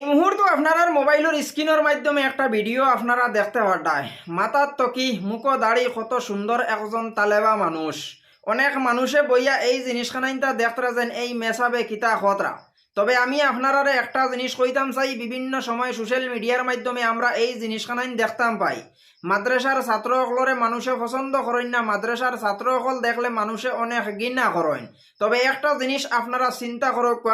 মুহূর্তে আপনার মোবাইলের স্ক্রিনের মাধ্যমে একটা ভিডিও আপনারা দেখতে পাঠায়। মাথার তকি মুখ, দাড়ি, কত সুন্দর একজন তালেবা মানুষ। অনেক মানুষে বইয়া এই জিনিসখানাইনটা দেখতে যেন এই মেসাবে কিতা খতরা। তবে আমি আপনারা একটা জিনিস কইতাম, চাই। বিভিন্ন সময় সোশ্যাল মিডিয়ার মাধ্যমে আমরা এই জিনিসখানাইন দেখতাম পাই। মাদ্রাসার ছাত্রসকলরে মানুষে পছন্দ করেন না। মাদ্রাসার ছাত্রসকল দেখলে মানুষে অনেক ঘৃণা করেন। তবে একটা জিনিস আপনারা চিন্তা করক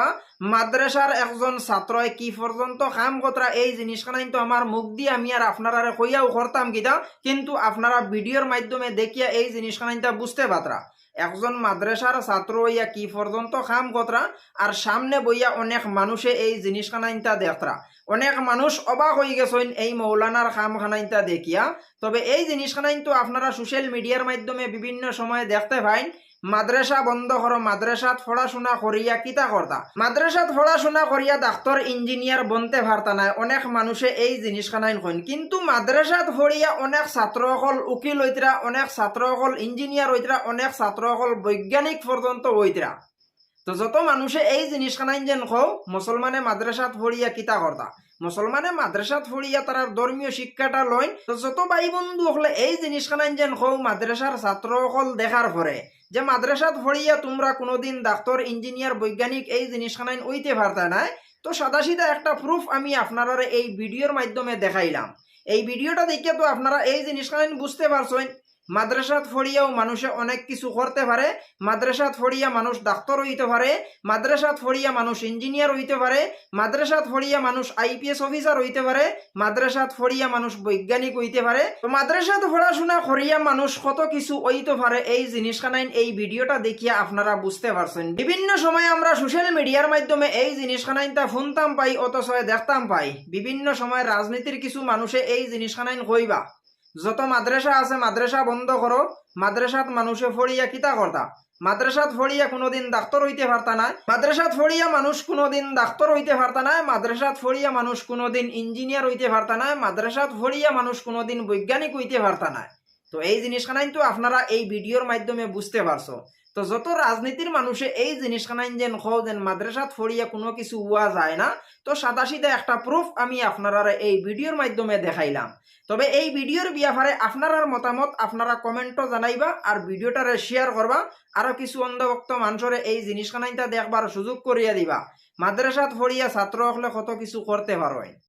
মাদ্রাসার একজন ছাত্রই কি পর্যন্ত কাম কতরা, এই জিনিসখানাই তো আমার মুখ দিয়ে আমি আর আপনারা কইয়াও করতাম কিতা, কিন্তু আপনারা ভিডিওর মাধ্যমে দেখিয়া এই জিনিসখানাইটা বুঝতে পাতরা। একজন মাদ্রাসার ছাত্র হইয়া কি পর্যন্ত খাম কতরা? আর সামনে বইয়া অনেক মানুষে এই জিনিসখানাইনটা দেখতরা। অনেক মানুষ অবাক হয়ে গেছেন এই মৌলানার খামখানাইনটা দেখিয়া। তবে এই জিনিসখানাইন তো আপনারা সোশ্যাল মিডিয়ার মাধ্যমে বিভিন্ন সময়ে দেখতে পাইন। মাদ্রাসা বন্ধ কর মাদ্রাসাত পড়াশোনা করিয়া কিতা করতা মাদ্রাসাত পড়াশোনা করিয়া ডাক্তার ইঞ্জিনিয়ার বনতে ভারতা নাই, অনেক মানুষে এই জিনিসখানাইন কইন কিন্তু মাদ্রাসাত পড়িয়া অনেক ছাত্রসকল উকিল হইতরা অনেক ছাত্রসকল ইঞ্জিনিয়ার হইতরা অনেক ছাত্রসকল বৈজ্ঞানিক পর্যন্ত হইতরা তো যত মানুষে এই জিনিসখানাইন যেন কও মুসলমানে মাদ্রাসাত পড়িয়া কিতা করতা মুসলমানে মাদ্রাসাত পড়িয়া তারা ধর্মীয় শিক্ষাটা লয়, তো যত ভাই বন্ধু হলে এই জিনিসখানাইন যেন কও মাদ্রাসার ছাত্রসকল দেখার পরে যে মাদ্রাসাত পড়িয়া তোমরা কোনোদিন ডাক্তার ইঞ্জিনিয়ার বৈজ্ঞানিক এই জিনিসখানাইন ওইতে পারতা নাই, তো সাদাসিধা একটা প্রুফ আমি আপনারা এই ভিডিওর মাধ্যমে দেখাইলাম। এই ভিডিওটা দেখে তো আপনারা এই জিনিসখানাইন বুঝতে পারছেন মাদ্রাসাত ফড়িয়াও মানুষে অনেক কিছু করতে পারে মাদ্রাসাত ফড়িয়া মানুষ ডাক্তার হইতে পারে মাদ্রাসাত ফড়িয়া মানুষ ইঞ্জিনিয়ার হইতে পারে মাদ্রাসাত ফড়িয়া মানুষ আইপিএস অফিসার হইতে পারে মাদ্রাসাত ফড়িয়া মানুষ বৈজ্ঞানিক হইতে পারে তো মাদ্রাসাত পড়াশোনা করিয়া মানুষ কত কিছু হইতে পারে এই জিনিসখানাইন এই ভিডিওটা দেখিয়া আপনারা বুঝতে পারছেন। বিভিন্ন সময় আমরা সোশ্যাল মিডিয়ার মাধ্যমে এই জিনিসখানাইনটা শুনতাম পাই, অথচ দেখতাম পাই। বিভিন্ন সময় রাজনীতির কিছু মানুষে এই জিনিসখানাইন কইবা যত মাদ্রাসা আছে, মাদ্রাসা বন্ধ করো। মাদ্রাসাত মানুষে ফড়িয়া কিতা করতা মাদ্রাসাত ফড়িয়া কোনোদিন ডাক্তার হইতে পারতা না মাদ্রাসাত ফড়িয়া মানুষ কোনোদিন ডাক্তার হইতে পারতা না মাদ্রাসাত ফড়িয়া মানুষ কোনোদিন ইঞ্জিনিয়ার হইতে পারতা না মাদ্রাসাত ফড়িয়া মানুষ কোনোদিন বৈজ্ঞানিক হইতে পারতা না তো এই জিনিসখানাই তো আপনারা এই ভিডিওর মাধ্যমে বুঝতে পারছ। তো যত রাজনীতির মানুষে এই জিনিসখানাইন যেন খো যেন মাদ্রাসাত ফড়িয়া কোনো কিছু হওয়া যায় না, তো সাদাসিধা একটা প্রুফ আমি আপনারা এই ভিডিওর মাধ্যমে দেখাইলাম। তবে এই ভিডিওর ব্যাপারে আপনার মতামত আপনারা কমেন্টও জানাইবা আর ভিডিওটারে শেয়ার করবা আরও কিছু অন্ধভক্ত মানুষরে এই জিনিসখানাইটা দেখবার সুযোগ করিয়া দিবা। মাদ্রাসাত ফড়িয়া হলে কত কিছু করতে পারো